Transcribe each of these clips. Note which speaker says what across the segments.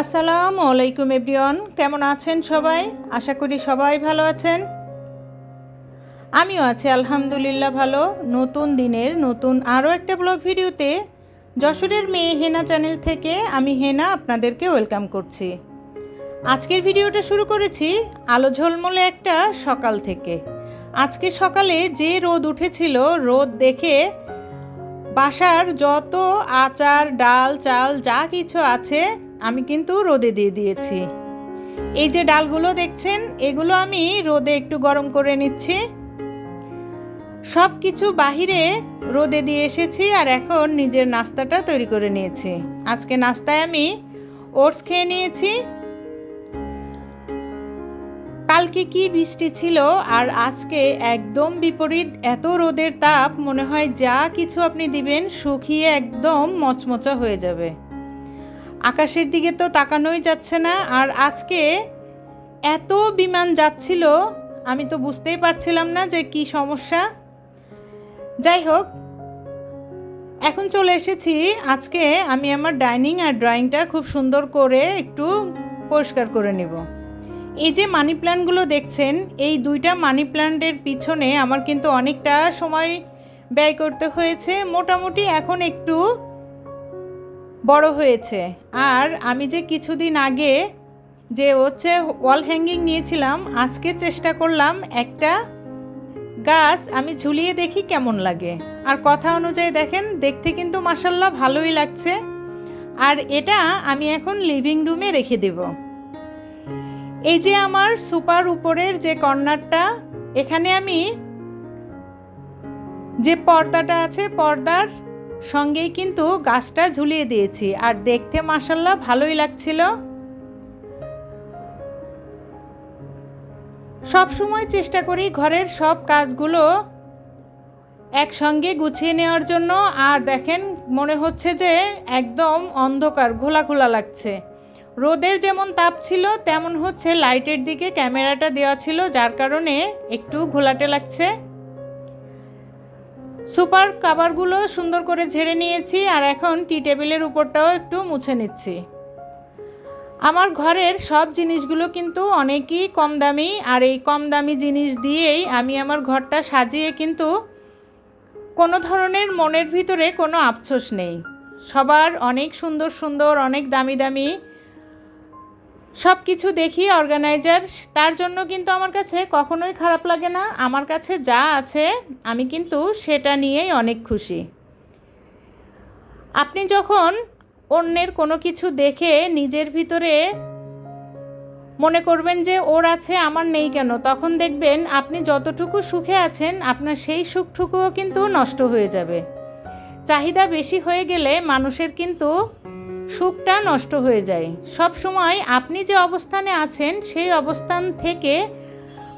Speaker 1: আসসালামু আলাইকুম এভরিওয়ান, কেমন আছেন সবাই? আশা করি সবাই ভালো আছেন। আমিও আছি আলহামদুলিল্লাহ ভালো। নতুন দিনের নতুন আরও একটা ব্লগ ভিডিওতে যশোরের মেয়ে হেনা চ্যানেল থেকে আমি হেনা আপনাদেরকে ওয়েলকাম করছি। আজকের ভিডিওটা শুরু করেছি আলো ঝলমলে একটা সকাল থেকে। আজকে সকালে যে রোদ উঠেছিল, রোদ দেখে বাসার যত আচার, ডাল, চাল, যা কিছু আছে আমি কিন্তু রোদে দিয়ে দিয়েছি। এই যে ডালগুলো দেখছেন, এগুলো আমি রোদে একটু গরম করে নিচ্ছি। সব কিছু বাহিরে রোদে দিয়ে এসেছি আর এখন নিজের নাস্তাটা তৈরি করে নিয়েছি। আজকে নাস্তায় আমি ওটস খেয়ে নিয়েছি। কালকে কি বৃষ্টি ছিল আর আজকে একদম বিপরীত, এত রোদের তাপ, মনে হয় যা কিছু আপনি দিবেন, শুকিয়ে একদম মচমচা হয়ে যাবে। আকাশের দিকে তো তাকানোই যাচ্ছে না। আর আজকে এত বিমান যাচ্ছিল, আমি তো বুঝতেই পারছিলাম না যে কি সমস্যা। যাই হোক, এখন চলে এসেছি। আজকে আমি আমার ডাইনিং আর ড্রয়িংটা খুব সুন্দর করে একটু পরিষ্কার করে নেব। এই যে মানি প্ল্যান্টগুলো দেখছেন, এই দুইটা মানি প্ল্যান্টের পিছনে আমার কিন্তু অনেকটা সময় ব্যয় করতে হয়েছে। মোটামুটি এখন একটু বড় হয়েছে। আর আমি যে কিছুদিন আগে যে হচ্ছে ওয়াল হ্যাঙ্গিং নিয়েছিলাম, আজকে চেষ্টা করলাম একটা গাছ আমি ঝুলিয়ে দেখি কেমন লাগে। আর কথা অনুযায়ী দেখেন, দেখতে কিন্তু মাসাল্লাহ ভালোই লাগছে। আর এটা আমি এখন লিভিং রুমে রেখে দেব। এই যে আমার সুপার উপরের যে কর্নারটা, এখানে আমি যে পর্দাটা আছে, পর্দার সঙ্গেই কিন্তু গাছটা ঝুলিয়ে দিয়েছি, আর দেখতে মাসাল্লাহ ভালোই লাগছিল। সব সময় চেষ্টা করি ঘরের সব কাজগুলো একসঙ্গে গুছিয়ে নেওয়ার জন্য, আর দেখেন মনে হচ্ছে যে একদম অন্ধকার ঘোলা ঘোলা লাগছে। রোদের যেমন তাপ ছিল, তেমন হচ্ছে লাইটের দিকে ক্যামেরাটা দেওয়া ছিল, যার কারণে একটু ঘোলাটে লাগছে। সুপার কাভারগুলো সুন্দর করে ঝেড়ে নিয়েছি আর এখন টি টেবিলের উপরটাও একটু মুছে নিচ্ছি। আমার ঘরের সব জিনিসগুলো কিন্তু অনেকই কম দামি আর এই কম দামি জিনিস দিয়েই আমি আমার ঘরটা সাজিয়ে কিন্তু কোনো ধরনের মনের ভিতরে কোনো আফসোস নেই। সবার অনেক সুন্দর সুন্দর, অনেক দামি দামি সব কিছু দেখি অর্গানাইজার তার জন্য কিন্তু আমার কাছে কখনোই খারাপ লাগে না। আমার কাছে যা আছে, আমি কিন্তু সেটা নিয়েই অনেক খুশি। আপনি যখন অন্যের কোনো কিছু দেখে নিজের ভিতরে মনে করবেন যে ওর আছে, আমার নেই কেন, তখন দেখবেন আপনি যতটুকু সুখে আছেন, আপনার সেই সুখটুকুও কিন্তু নষ্ট হয়ে যাবে। চাহিদা বেশি হয়ে গেলে মানুষের কিন্তু সুখটা নষ্ট হয়ে যায়। সব সময় আপনি যে অবস্থানে আছেন, সেই অবস্থান থেকে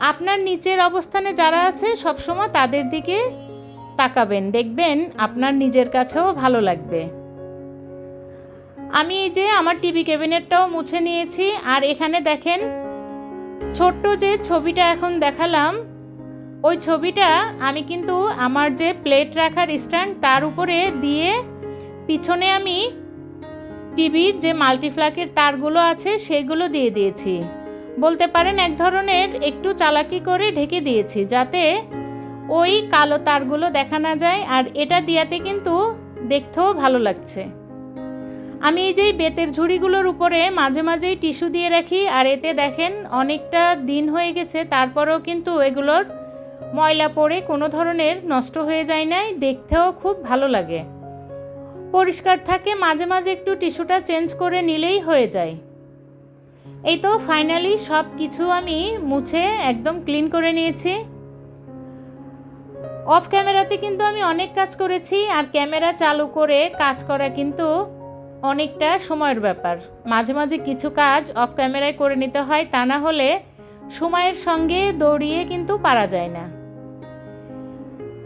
Speaker 1: আপনার নিচের অবস্থানে যারা আছে, সব সময় তাদের দিকে তাকাবেন। দেখবেন আপনার নিজের কাছেও ভালো লাগবে। আমি এই যে আমার টিভি ক্যাবিনেটটাও মুছে নিয়েছি। আর এখানে দেখেন, ছোট্ট যে ছবিটা এখন দেখালাম, ওই ছবিটা আমি কিন্তু আমার যে প্লেট রাখার স্ট্যান্ড, তার উপরে দিয়ে পিছনে আমি টিভির যে মাল্টিফ্ল্যাকের তারগুলো আছে, সেগুলো দিয়ে দিয়েছি। বলতে পারেন এক ধরনের একটু চালাকি করে ঢেকে দিয়েছি, যাতে ওই কালো তারগুলো দেখা না যায়, আর এটা দিয়াতে কিন্তু দেখতেও ভালো লাগছে। আমি এই যে বেতের ঝুড়িগুলোর উপরে মাঝে মাঝেই টিস্যু দিয়ে রাখি, আর এতে দেখেন অনেকটা দিন হয়ে গেছে, তারপরেও কিন্তু এগুলোর ময়লা পড়ে কোনো ধরনের নষ্ট হয়ে যায় নাই, দেখতেও খুব ভালো লাগে। পরিষ্কার থাকে, মাঝে মাঝে একটু টিস্যুটা চেঞ্জ করে নিলেই হয়ে যায়। এই তো ফাইনালি সব কিছু আমি মুছে একদম ক্লিন করে নিয়েছি। অফ ক্যামেরাতে কিন্তু আমি অনেক কাজ করেছি আর ক্যামেরা চালু করে কাজ করা কিন্তু অনেকটা সময়ের ব্যাপার। মাঝে মাঝে কিছু কাজ অফ ক্যামেরায় করে নিতে হয়, তা না হলে সময়ের সঙ্গে দৌড়িয়ে কিন্তু পারা যায় না।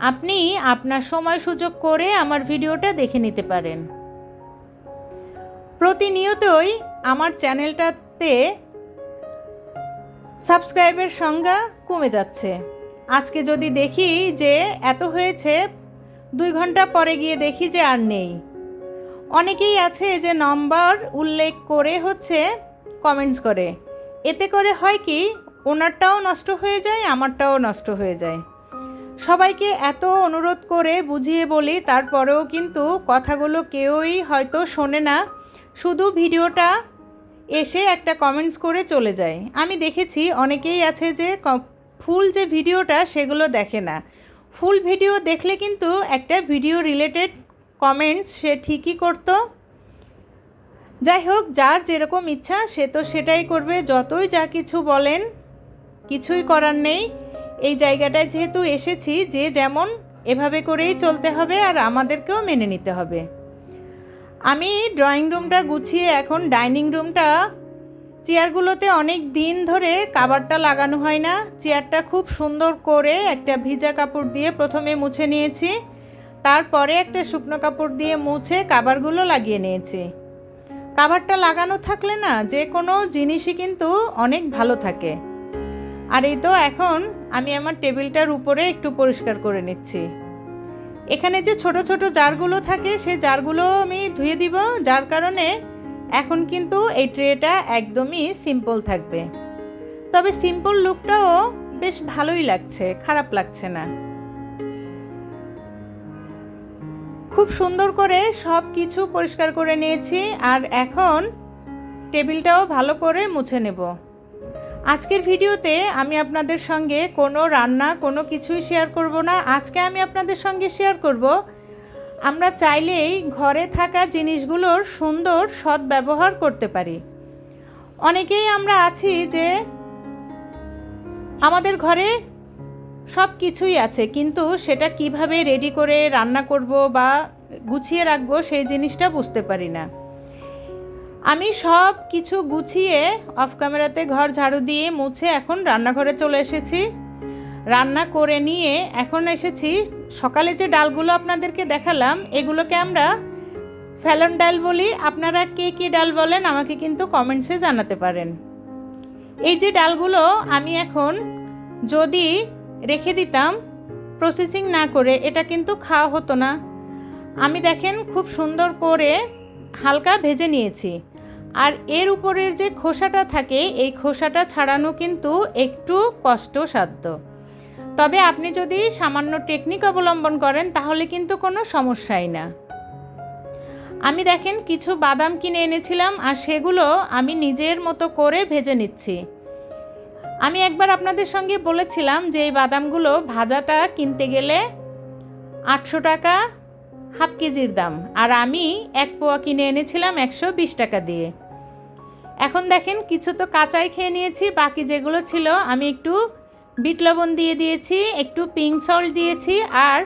Speaker 1: আপনি আপনার সময় সুযোগ করে আমার ভিডিওটা দেখে নিতে পারেন। প্রতিনিয়তই আমার চ্যানেলটাতে সাবস্ক্রাইবের সংখ্যা কমে যাচ্ছে। আজকে যদি দেখি যে এত হয়েছে, দুই ঘণ্টা পরে গিয়ে দেখি যে আর নেই। অনেকেই আছে যে নম্বর উল্লেখ করে হচ্ছে কমেন্টস করে। এতে করে হয় কি, ওনারটাও নষ্ট হয়ে যায়, আমারটাও নষ্ট হয়ে যায়। সবাইকে এত অনুরোধ করে বুঝিয়ে বলি, তারপরেও কিন্তু কথাগুলো কেউই হয়তো শোনে না। শুধু ভিডিওটা এসে একটা কমেন্টস করে চলে যায়। আমি দেখেছি অনেকেই আছে যে ফুল যে ভিডিওটা সেগুলো দেখে না। ফুল ভিডিও দেখলে কিন্তু একটা ভিডিও রিলেটেড কমেন্টস সে ঠিকই করতো। যাই হোক, যার যেরকম ইচ্ছা সে তো সেটাই করবে। যতই যা কিছু বলেন, কিছুই করার নেই। এই জায়গাটায় যেহেতু এসেছি, যে যেমন এভাবে করেই চলতে হবে আর আমাদেরকেও মেনে নিতে হবে। আমি ড্রয়িং রুমটা গুছিয়ে এখন ডাইনিং রুমটা, চেয়ারগুলোতে অনেক দিন ধরে কাবারটা লাগানো হয় না। চেয়ারটা খুব সুন্দর করে একটা ভিজা কাপড় দিয়ে প্রথমে মুছে নিয়েছি, তারপরে একটা শুকনো কাপড় দিয়ে মুছে কাবারগুলো লাগিয়ে নিয়েছি। কাবারটা লাগানো থাকলে না, যে কোনো জিনিসই কিন্তু অনেক ভালো থাকে। আর এই তো এখন আমি আমার টেবিলটার উপরে একটু পরিষ্কার করে নিচ্ছি। এখানে যে ছোট ছোট জারগুলো থাকে, সে জারগুলো আমি ধুয়ে দিব, যার কারণে এখন কিন্তু এই ট্রেটা একদমই সিম্পল থাকবে। তবে সিম্পল লুকটাও বেশ ভালোই লাগছে, খারাপ লাগছে না। খুব সুন্দর করে সব কিছু পরিষ্কার করে নিয়েছি, আর এখন টেবিলটাও ভালো করে মুছে নেব। আজকের ভিডিওতে আমি আপনাদের সঙ্গে কোনো রান্না, কোনো কিছুই শেয়ার করব না। আজকে আমি আপনাদের সঙ্গে শেয়ার করব, আমরা চাইলেই ঘরে থাকা জিনিসগুলোর সুন্দর সৎ ব্যবহার করতে পারি। অনেকেই আমরা আছি যে আমাদের ঘরে সব কিছুই আছে, কিন্তু সেটা কীভাবে রেডি করে রান্না করব বা গুছিয়ে রাখব সেই জিনিসটা বুঝতে পারি না। আমি সব কিছু গুছিয়ে অফ ক্যামেরাতে ঘর ঝাড়ু দিয়ে মুছে এখন রান্নাঘরে চলে এসেছি। রান্না করে নিয়ে এখন এসেছি। সকালে যে ডালগুলো আপনাদেরকে দেখালাম, এগুলোকে আমরা ফ্যালন ডাল বলি। আপনারা কে কী ডাল বলেন আমাকে কিন্তু কমেন্টসে জানাতে পারেন। এই যে ডালগুলো আমি এখন যদি রেখে দিতাম প্রসেসিং না করে, এটা কিন্তু খাওয়া হতো না। আমি দেখেন খুব সুন্দর করে হালকা ভেজে নিয়েছি। আর এর উপরের যে খোসাটা থাকে, এই খোসাটা ছাড়ানো কিন্তু একটু কষ্টসাধ্য। তবে আপনি যদি সামান্য টেকনিক অবলম্বন করেন, তাহলে কিন্তু কোনো সমস্যাই না। আমি দেখেন কিছু বাদাম কিনে এনেছিলাম, আর সেগুলো আমি নিজের মতো করে ভেজে নিচ্ছি। আমি একবার আপনাদের সঙ্গে বলেছিলাম যে, এই বাদামগুলো ভাজাটা কিনতে গেলে আটশো টাকা হাফ কেজির দাম। আর আমি এক পোয়া কিনে এনেছিলাম একশো বিশ টাকা দিয়ে। এখন দেখেন, কিছু তো কাঁচাই খেয়ে নিয়েছি, বাকি যেগুলো ছিল আমি একটু বিট লবণ দিয়ে দিয়েছি, একটু পিঙ্ক সল্ট দিয়েছি আর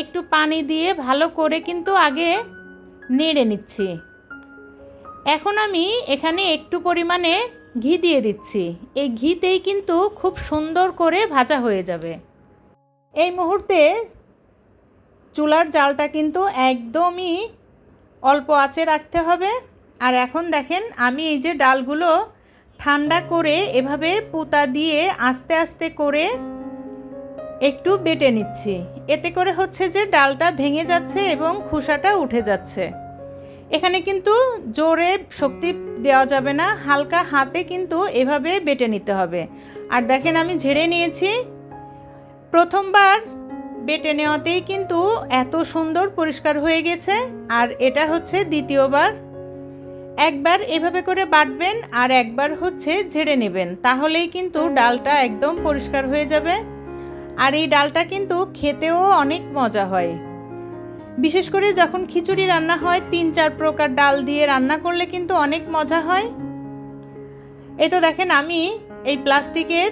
Speaker 1: একটু পানি দিয়ে ভালো করে কিন্তু আগে নেড়ে নিচ্ছি। এখন আমি এখানে একটু পরিমাণে ঘি দিয়ে দিচ্ছি। এই ঘিতেই কিন্তু খুব সুন্দর করে ভাজা হয়ে যাবে। এই মুহূর্তে চুলার জালটা কিন্তু একদমই অল্প আঁচে রাখতে হবে। আর এখন দেখেন আমি এই যে ডালগুলো ঠান্ডা করে এভাবে পুতা দিয়ে আস্তে আস্তে করে একটু বেটে নিচ্ছি। এতে করে হচ্ছে যে ডালটা ভেঙে যাচ্ছে এবং খোসাটা উঠে যাচ্ছে। এখানে কিন্তু জোরে শক্তি দেওয়া যাবে না, হালকা হাতে কিন্তু এভাবে বেটে নিতে হবে। আর দেখেন আমি ঝেড়ে নিয়েছি। প্রথমবার বেটে নেওয়াতেই কিন্তু এত সুন্দর পরিষ্কার হয়ে গেছে আর এটা হচ্ছে দ্বিতীয়বার। একবার এভাবে করে বাটবেন আর একবার হচ্ছে ঝেড়ে নেবেন তাহলেই কিন্তু ডালটা একদম পরিষ্কার হয়ে যাবে। আর এই ডালটা কিন্তু খেতেও অনেক মজা হয়। বিশেষ করে যখন খিচুড়ি রান্না হয় তিন চার প্রকার ডাল দিয়ে রান্না করলে কিন্তু অনেক মজা হয়। এই তো দেখেন আমি এই প্লাস্টিকের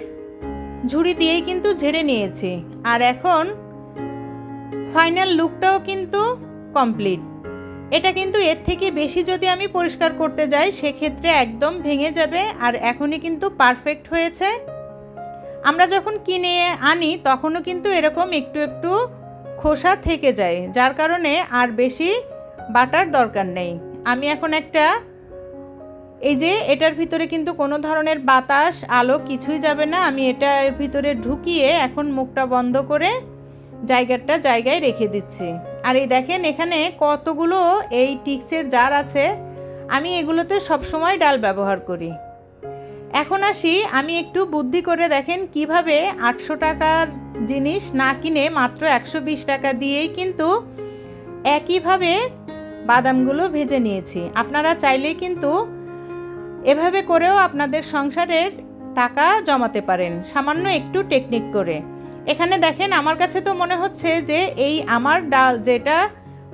Speaker 1: ঝুড়ি দিয়েই কিন্তু ঝেড়ে নিয়েছি আর এখন ফাইনাল লুকটাও কিন্তু কমপ্লিট। এটা কিন্তু এর থেকে বেশি যদি আমি পরিষ্কার করতে যাই, সেক্ষেত্রে একদম ভেঙে যাবে আর এখনই কিন্তু পারফেক্ট হয়েছে। আমরা যখন কিনে আনি, তখনও কিন্তু এরকম একটু একটু খোসা থেকে যায়, যার কারণে আর বেশি বাটার দরকার নেই। আমি এখন একটা, এই যে এটার ভিতরে কিন্তু কোনো ধরনের বাতাস, আলো কিছুই যাবে না, আমি এটা এর ভিতরে ঢুকিয়ে এখন মুখটা বন্ধ করে জায়গাটা জায়গায় রেখে দিচ্ছি। আর এই দেখেন এখানে কতগুলো এই টিক্সের জার আছে। আমি এগুলোতে সবসময় ডাল ব্যবহার করি। এখন আসি, আমি একটু বুদ্ধি করে দেখেন কীভাবে আটশো টাকার জিনিস না কিনে মাত্র একশো বিশ টাকা দিয়েই কিন্তু একইভাবে বাদামগুলো ভেজে নিয়েছি। আপনারা চাইলেই কিন্তু এভাবে করেও আপনাদের সংসারের টাকা জমাতে পারেন। সামান্য একটু টেকনিক করে। এখানে দেখেন, আমার কাছে তো মনে হচ্ছে যে এই আমার ডাল যেটা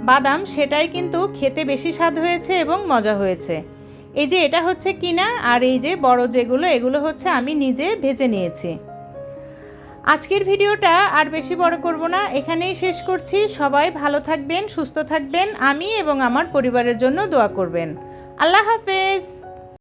Speaker 1: বাদাম, সেটাই কিন্তু খেতে বেশি স্বাদ হয়েছে এবং মজা হয়েছে। এই যে এটা হচ্ছে কিনা আর এই যে বড় যেগুলো, এগুলো হচ্ছে আমি নিজে ভেজে নিয়েছি। আজকের ভিডিওটা আর বেশি বড় করব না। এখানেই শেষ করছি। সবাই ভালো থাকবেন, সুস্থ থাকবেন। আমি এবং আমার পরিবারের জন্য দোয়া করবেন। আল্লাহ হাফেজ।